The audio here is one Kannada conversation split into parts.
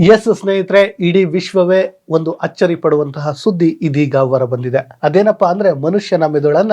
ಎಸ್ ಸ್ನೇಹಿತರೆ, ಇಡೀ ವಿಶ್ವವೇ ಒಂದು ಅಚ್ಚರಿ ಪಡುವಂತಹ ಸುದ್ದಿ ಇದೀಗ ಹೊರ ಬಂದಿದೆ. ಅದೇನಪ್ಪ ಅಂದ್ರೆ, ಮನುಷ್ಯನ ಮೆದುಳನ್ನ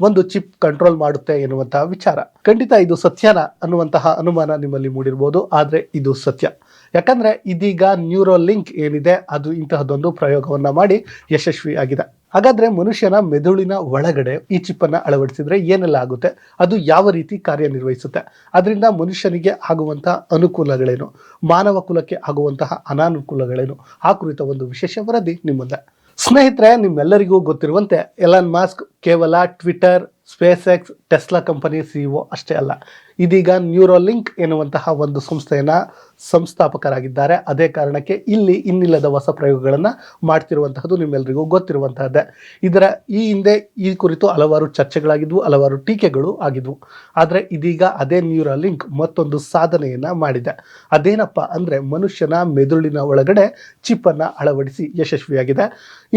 ಒಂದು ಚಿಪ್ ಕಂಟ್ರೋಲ್ ಮಾಡುತ್ತೆ ಎನ್ನುವಂತಹ ವಿಚಾರ. ಖಂಡಿತ ಇದು ಸತ್ಯನ ಅನ್ನುವಂತಹ ಅನುಮಾನ ನಿಮ್ಮಲ್ಲಿ ಮೂಡಿರಬಹುದು ಆದ್ರೆ ಇದು ಸತ್ಯ. ಯಾಕಂದ್ರೆ ಇದೀಗ ನ್ಯೂರೋ ಲಿಂಕ್ ಏನಿದೆ, ಅದು ಇಂತಹದೊಂದು ಪ್ರಯೋಗವನ್ನ ಮಾಡಿ ಯಶಸ್ವಿಯಾಗಿದೆ ಹಾಗಾದ್ರೆ ಮನುಷ್ಯನ ಮೆದುಳಿನ ಒಳಗಡೆ ಈ ಚಿಪ್ಪನ್ನು ಅಳವಡಿಸಿದ್ರೆ ಏನೆಲ್ಲ ಆಗುತ್ತೆ? ಅದು ಯಾವ ರೀತಿ ಕಾರ್ಯನಿರ್ವಹಿಸುತ್ತೆ? ಅದರಿಂದ ಮನುಷ್ಯನಿಗೆ ಆಗುವಂತಹ ಅನುಕೂಲಗಳೇನು? ಮಾನವ ಕುಲಕ್ಕೆ ಆಗುವಂತಹ ಅನಾನುಕೂಲಗಳೇನು? ಆ ಕುರಿತ ಒಂದು ವಿಶೇಷ ವರದಿ ನಿಮ್ಮುಂದೆ ಸ್ನೇಹಿತರೆ, ನಿಮ್ಮೆಲ್ಲರಿಗೂ ಗೊತ್ತಿರುವಂತೆ ಎಲನ್ ಮಾಸ್ಕ್ ಕೇವಲ Twitter space X Tesla company CEO ಅಷ್ಟೇ ಅಲ್ಲ. ಇದೀಗ ನ್ಯೂರೋಲಿಂಕ್ ಎನ್ನುವಂತಹ ಒಂದು ಸಂಸ್ಥೆಯನ್ನ ಸಂಸ್ಥಾಪಕರಾಗಿದ್ದಾರೆ. ಅದೇ ಕಾರಣಕ್ಕೆ ಇಲ್ಲಿ ಇನ್ನಿಲ್ಲದ ಹೊಸ ಪ್ರಯೋಗಗಳನ್ನು ಮಾಡ್ತಿರುವಂತಹದ್ದು ನಿಮ್ಮೆಲ್ಲರಿಗೂ ಗೊತ್ತಿರುವಂತಹದ್ದೇ. ಇದರ ಈ ಹಿಂದೆ ಈ ಕುರಿತು ಹಲವಾರು ಚರ್ಚೆಗಳಾಗಿದ್ವು, ಹಲವಾರು ಟೀಕೆಗಳು ಆಗಿದ್ವು. ಆದರೆ ಇದೀಗ ಅದೇ ನ್ಯೂರೋಲಿಂಕ್ ಮತ್ತೊಂದು ಸಾಧನೆಯನ್ನು ಮಾಡಿದೆ. ಅದೇನಪ್ಪ ಅಂದ್ರೆ ಮನುಷ್ಯನ ಮೆದುಳಿನ ಒಳಗಡೆ ಚಿಪ್ಪನ್ನು ಅಳವಡಿಸಿ ಯಶಸ್ವಿಯಾಗಿದೆ.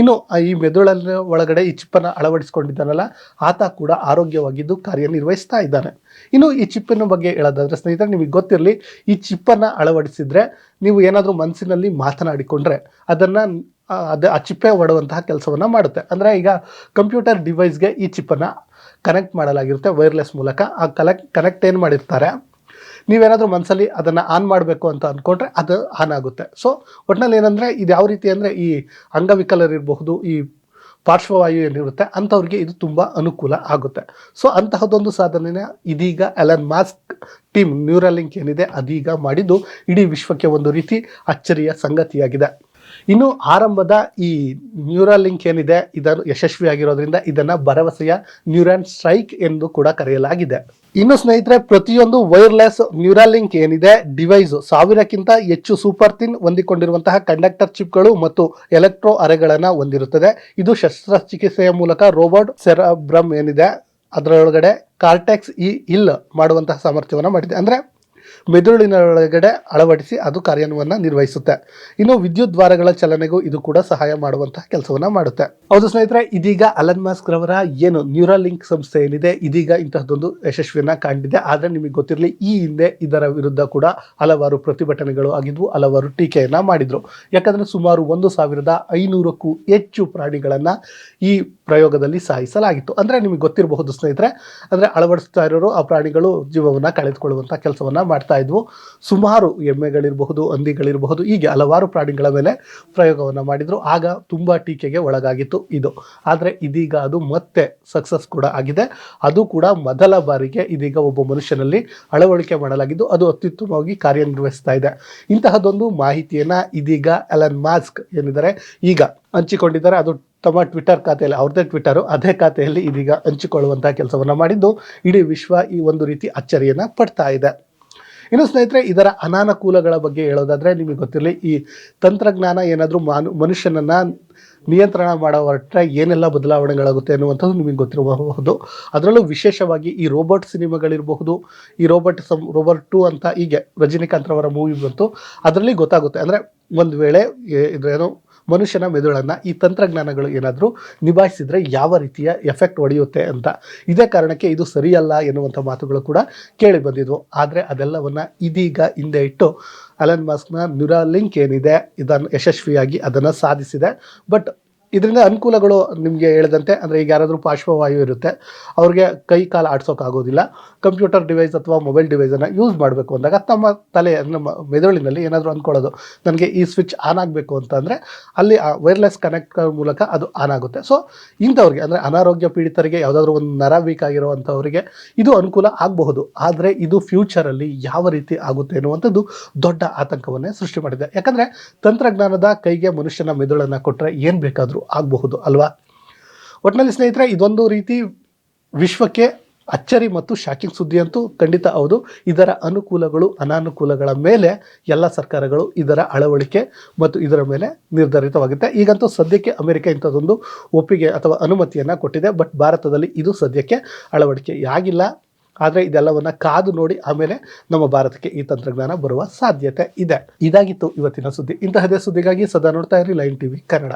ಇನ್ನು ಈ ಮೆದುಳಿನ ಒಳಗಡೆ ಈ ಚಿಪ್ಪನ್ನು ಅಳವಡಿಸಿಕೊಂಡಿದ್ದಾನಲ್ಲ, ಆತ ಕೂಡ ಆರೋಗ್ಯವಾಗಿದ್ದು ಕಾರ್ಯನಿರ್ವಹಿಸ್ತಾ ಇದ್ದಾನೆ. ಇನ್ನು ಈ ಚಿಪ್ಪಿನ ಬಗ್ಗೆ ಹೇಳೋದಾದರೆ, ಸ್ನೇಹಿತರೆ, ನಿಮಗೆ ಗೊತ್ತಿರಲಿ, ಈ ಚಿಪ್ಪನ್ನು ಅಳವಡಿಸಿದರೆ ನೀವು ಏನಾದರೂ ಮನಸ್ಸಿನಲ್ಲಿ ಮಾತನಾಡಿಕೊಂಡ್ರೆ ಅದನ್ನು ಅದು, ಆ ಚಿಪ್ಪೆ ಹೊಡುವಂತಹ ಕೆಲಸವನ್ನು ಮಾಡುತ್ತೆ. ಅಂದರೆ ಈಗ ಕಂಪ್ಯೂಟರ್ ಡಿವೈಸ್ಗೆ ಈ ಚಿಪ್ಪನ್ನು ಕನೆಕ್ಟ್ ಮಾಡಲಾಗಿರುತ್ತೆ ವೈರ್ಲೆಸ್ ಮೂಲಕ. ಆ ಕಲೆಕ್ಟ್ ಕನೆಕ್ಟ್ ಏನು ಮಾಡಿರ್ತಾರೆ, ನೀವೇನಾದರೂ ಮನಸ್ಸಲ್ಲಿ ಅದನ್ನು ಆನ್ ಮಾಡಬೇಕು ಅಂತ ಅಂದ್ಕೊಂಡ್ರೆ ಅದು ಆನ್ ಆಗುತ್ತೆ. ಸೊ ಒಟ್ಟಿನಲ್ಲಿ ಏನಂದರೆ ಇದು ಯಾವ ರೀತಿ ಅಂದರೆ ಈ ಅಂಗವಿಕಲರಿರಬಹುದು, ಈ ಪಾರ್ಶ್ವವಾಯು ಏನಿರುತ್ತೆ ಅಂಥವ್ರಿಗೆ ಇದು ತುಂಬ ಅನುಕೂಲ ಆಗುತ್ತೆ. ಸೊ ಅಂತಹದೊಂದು ಸಾಧನೆಯ ಇದೀಗ ಎಲನ್ ಮಾಸ್ಕ್ ಟೀಮ್ ನ್ಯೂರಲಿಂಕ್ ಏನಿದೆ ಅದೀಗ ಮಾಡಿದ್ದು ಇಡೀ ವಿಶ್ವಕ್ಕೆ ಒಂದು ರೀತಿ ಅಚ್ಚರಿಯ ಸಂಗತಿಯಾಗಿದೆ. ಇನ್ನು ಆರಂಭದ ಈ ನ್ಯೂರಲಿಂಕ್ ಏನಿದೆ, ಇದನ್ನು ಯಶಸ್ವಿಯಾಗಿರೋದ್ರಿಂದ ಇದನ್ನು ಭರವಸೆಯ ನ್ಯೂರಾನ್ ಸ್ಟ್ರೈಕ್ ಎಂದು ಕೂಡ ಕರೆಯಲಾಗಿದೆ. ಇನ್ನು ಸ್ನೇಹಿತರೆ, ಪ್ರತಿಯೊಂದು ವೈರ್ಲೆಸ್ ನ್ಯೂರಾಲಿಂಕ್ ಏನಿದೆ, ಡಿವೈಸ್ ಸಾವಿರಕ್ಕಿಂತ ಹೆಚ್ಚು ಸೂಪರ್ ತಿನ್ ಹೊಂದಿಕೊಂಡಿರುವಂತಹ ಕಂಡಕ್ಟರ್ ಚಿಪ್ಗಳು ಮತ್ತು ಎಲೆಕ್ಟ್ರೋ ಅರೆಗಳನ್ನು ಹೊಂದಿರುತ್ತದೆ. ಇದು ಶಸ್ತ್ರಚಿಕಿತ್ಸೆಯ ಮೂಲಕ ರೋಬೋಟ್ ಸೆರಬ್ರಮ್ ಏನಿದೆ, ಅದರೊಳಗಡೆ ಕಾರ್ಟೆಕ್ಸ್ ಇ ಇಲ್ ಮಾಡುವಂತಹ ಸಾಮರ್ಥ್ಯವನ್ನು ಮಾಡಿದೆ. ಅಂದರೆ ಮೆದುಳಿನ ಒಳಗಡೆ ಅಳವಡಿಸಿ ಅದು ಕಾರ್ಯವನ್ನು ನಿರ್ವಹಿಸುತ್ತೆ. ಇನ್ನು ವಿದ್ಯುತ್ ದ್ವಾರಗಳ ಚಲನೆಗೂ ಇದು ಕೂಡ ಸಹಾಯ ಮಾಡುವಂತಹ ಕೆಲಸವನ್ನ ಮಾಡುತ್ತೆ. ಹೌದು ಸ್ನೇಹಿತರೆ, ಇದೀಗ ಅಲನ್ ಮಾಸ್ಕ್ ರವರ ಏನು ನ್ಯೂರಾಲಿಂಕ್ ಸಂಸ್ಥೆ ಏನಿದೆ, ಇದೀಗ ಇಂತಹದ್ದೊಂದು ಯಶಸ್ವಿಯನ್ನ ಕಂಡಿದೆ. ಆದರೆ ನಿಮಗೆ ಗೊತ್ತಿರಲಿ, ಈ ಹಿಂದೆ ಇದರ ವಿರುದ್ಧ ಕೂಡ ಹಲವಾರು ಪ್ರತಿಭಟನೆಗಳು ಆಗಿದ್ವು, ಹಲವಾರು ಟೀಕೆಯನ್ನ ಮಾಡಿದ್ರು. ಯಾಕಂದ್ರೆ ಸುಮಾರು ಒಂದು ಸಾವಿರದ ಐನೂರಕ್ಕೂ ಹೆಚ್ಚು ಪ್ರಾಣಿಗಳನ್ನ ಈ ಪ್ರಯೋಗದಲ್ಲಿ ಸಾಯಿಸಲಾಗಿತ್ತು ಅಂದರೆ ನಿಮಗೆ ಗೊತ್ತಿರಬಹುದು ಸ್ನೇಹಿತರೆ, ಅಂದರೆ ಅಳವಡಿಸ್ತಾ ಇರೋರು ಆ ಪ್ರಾಣಿಗಳು ಜೀವವನ್ನು ಕಳೆದುಕೊಳ್ಳುವಂಥ ಕೆಲಸವನ್ನು ಮಾಡ್ತಾ ಇದ್ವು. ಸುಮಾರು ಎಮ್ಮೆಗಳಿರಬಹುದು ಹಂದಿಗಳಿರಬಹುದು ಹೀಗೆ ಹಲವಾರು ಪ್ರಾಣಿಗಳ ಮೇಲೆ ಪ್ರಯೋಗವನ್ನು ಮಾಡಿದರು. ಆಗ ತುಂಬ ಟೀಕೆಗೆ ಒಳಗಾಗಿತ್ತು ಇದು. ಆದರೆ ಇದೀಗ ಅದು ಮತ್ತೆ ಸಕ್ಸಸ್ ಕೂಡ ಆಗಿದೆ. ಅದು ಕೂಡ ಮೊದಲ ಬಾರಿಗೆ ಇದೀಗ ಒಬ್ಬ ಮನುಷ್ಯನಲ್ಲಿ ಅಳವಡಿಕೆ ಮಾಡಲಾಗಿದ್ದು, ಅದು ಅತ್ಯುತ್ತಮವಾಗಿ ಕಾರ್ಯನಿರ್ವಹಿಸ್ತಾ ಇದೆ. ಇಂತಹದೊಂದು ಮಾಹಿತಿಯನ್ನು ಇದೀಗ ಅಲನ್ ಮಾಸ್ಕ್ ಏನಿದ್ದಾರೆ, ಈಗ ಹಂಚಿಕೊಂಡಿದ್ದಾರೆ. ಅದು ತಮ್ಮ ಟ್ವಿಟರ್ ಖಾತೆಯಲ್ಲಿ, ಅವ್ರದ್ದೇ ಟ್ವಿಟರು ಅದೇ ಖಾತೆಯಲ್ಲಿ ಇದೀಗ ಹಂಚಿಕೊಳ್ಳುವಂತಹ ಕೆಲಸವನ್ನು ಮಾಡಿದ್ದು, ಇಡೀ ವಿಶ್ವ ಈ ಒಂದು ರೀತಿ ಅಚ್ಚರಿಯನ್ನ ಪಡ್ತಾ ಇದೆ. ಇನ್ನು ಸ್ನೇಹಿತರೆ, ಇದರ ಅನಾನುಕೂಲಗಳ ಬಗ್ಗೆ ಹೇಳೋದಾದ್ರೆ ನಿಮಗೆ ಗೊತ್ತಿರಲಿ, ಈ ತಂತ್ರಜ್ಞಾನ ಏನಾದರೂ ಮಾನು, ಮನುಷ್ಯನನ್ನ ನಿಯಂತ್ರಣ ಮಾಡೋ ಹೊರಟ್ರೆ ಏನೆಲ್ಲ ಬದಲಾವಣೆಗಳಾಗುತ್ತೆ ಅನ್ನುವಂಥದ್ದು ನಿಮಗೆ ಗೊತ್ತಿರಬಹುದು. ಅದರಲ್ಲೂ ವಿಶೇಷವಾಗಿ ಈ ರೋಬೋಟ್ ಸಿನಿಮಾಗಳಿರಬಹುದು, ಈ ರೋಬೋಟ್ ಸಮ್ ರೋಬೋಟ್ ಟು ಅಂತ ಹೀಗೆ ರಜನಿಕಾಂತ್ ಅವರ ಮೂವಿ ಬಂತು, ಅದರಲ್ಲಿ ಗೊತ್ತಾಗುತ್ತೆ. ಅಂದರೆ ಒಂದು ವೇಳೆ, ಏ- ಇದೇನೋ ಮನುಷ್ಯನ ಮೆದುಳನ್ನು ಈ ತಂತ್ರಜ್ಞಾನಗಳು ಏನಾದರೂ ನಿಭಾಯಿಸಿದರೆ ಯಾವ ರೀತಿಯ ಎಫೆಕ್ಟ್ ಹೊಡೆಯುತ್ತೆ ಅಂತ. ಇದೇ ಕಾರಣಕ್ಕೆ ಇದು ಸರಿಯಲ್ಲ ಎನ್ನುವಂಥ ಮಾತುಗಳು ಕೂಡ ಕೇಳಿ ಬಂದಿದ್ವು. ಆದರೆ ಅದೆಲ್ಲವನ್ನು ಇದೀಗ ಹಿಂದೆ ಇಟ್ಟು ಅಲನ್ ಮಾಸ್ಕ್ನ ನ್ಯೂರಾಲಿಂಕ್ ಏನಿದೆ, ಇದನ್ನು ಯಶಸ್ವಿಯಾಗಿ ಅದನ್ನು ಸಾಧಿಸಿದೆ. ಬಟ್ ಇದರಿಂದ ಅನುಕೂಲಗಳು ನಿಮಗೆ ಹೇಳಿದಂತೆ, ಅಂದರೆ ಈಗ ಯಾರಾದರೂ ಪಾರ್ಶ್ವವಾಯು ಇರುತ್ತೆ, ಅವ್ರಿಗೆ ಕೈ ಕಾಲು ಆಡಿಸೋಕ್ಕಾಗೋದಿಲ್ಲ ಕಂಪ್ಯೂಟರ್ ಡಿವೈಸ್ ಅಥವಾ ಮೊಬೈಲ್ ಡಿವೈಸನ್ನು ಯೂಸ್ ಮಾಡಬೇಕು ಅಂದಾಗ ತಮ್ಮ ತಲೆ ನಮ್ಮ ಮೆದುಳಿನಲ್ಲಿ ಏನಾದರೂ ಅಂದ್ಕೊಳ್ಳೋದು. ನನಗೆ ಈ ಸ್ವಿಚ್ ಆನ್ ಆಗಬೇಕು ಅಂತಂದರೆ ಅಲ್ಲಿ ಆ ವೈರ್ಲೆಸ್ ಕನೆಕ್ಟ್ ಮೂಲಕ ಅದು ಆನ್ ಆಗುತ್ತೆ. ಸೊ ಇಂಥವ್ರಿಗೆ, ಅಂದರೆ ಅನಾರೋಗ್ಯ ಪೀಡಿತರಿಗೆ ಯಾವುದಾದ್ರೂ ಒಂದು ನರ ವೀಕ್ ಆಗಿರುವಂಥವರಿಗೆ ಇದು ಅನುಕೂಲ ಆಗಬಹುದು. ಆದರೆ ಇದು ಫ್ಯೂಚರಲ್ಲಿ ಯಾವ ರೀತಿ ಆಗುತ್ತೆ ಅನ್ನುವಂಥದ್ದು ದೊಡ್ಡ ಆತಂಕವನ್ನೇ ಸೃಷ್ಟಿ ಮಾಡಿದೆ. ಯಾಕಂದರೆ ತಂತ್ರಜ್ಞಾನದ ಕೈಗೆ ಮನುಷ್ಯನ ಮೆದುಳನ್ನು ಕೊಟ್ಟರೆ ಏನು ಬೇಕಾದರೂ ಆಗಬಹುದು ಅಲ್ವಾ? ಒಟ್ಟಿನಲ್ಲಿ ಸ್ನೇಹಿತರೆ, ಇದೊಂದು ರೀತಿ ವಿಶ್ವಕ್ಕೆ ಅಚ್ಚರಿ ಮತ್ತು ಶಾಕಿಂಗ್ ಸುದ್ದಿ ಅಂತೂ ಖಂಡಿತ ಹೌದು. ಇದರ ಅನುಕೂಲಗಳು, ಅನಾನುಕೂಲಗಳ ಮೇಲೆ ಎಲ್ಲ ಸರ್ಕಾರಗಳು ಇದರ ಅಳವಡಿಕೆ ಮತ್ತು ಇದರ ಮೇಲೆ ನಿರ್ಧಾರಿತವಾಗುತ್ತೆ. ಈಗಂತೂ ಸದ್ಯಕ್ಕೆ ಅಮೆರಿಕ ಇಂಥದ್ದೊಂದು ಒಪ್ಪಿಗೆ ಅಥವಾ ಅನುಮತಿಯನ್ನು ಕೊಟ್ಟಿದೆ. ಬಟ್ ಭಾರತದಲ್ಲಿ ಇದು ಸದ್ಯಕ್ಕೆ ಅಳವಡಿಕೆ ಆಗಿಲ್ಲ ಆದರೆ ಇದೆಲ್ಲವನ್ನ ಕಾದು ನೋಡಿ ಆಮೇಲೆ ನಮ್ಮ ಭಾರತಕ್ಕೆ ಈ ತಂತ್ರಜ್ಞಾನ ಬರುವ ಸಾಧ್ಯತೆ ಇದೆ. ಇದಾಗಿತ್ತು ಇವತ್ತಿನ ಸುದ್ದಿ. ಇಂತಹದೇ ಸುದ್ದಿಗಾಗಿ ಸದಾ ನೋಡ್ತಾ ಇರಿ ಲೈನ್ ಟಿವಿ ಕನ್ನಡ.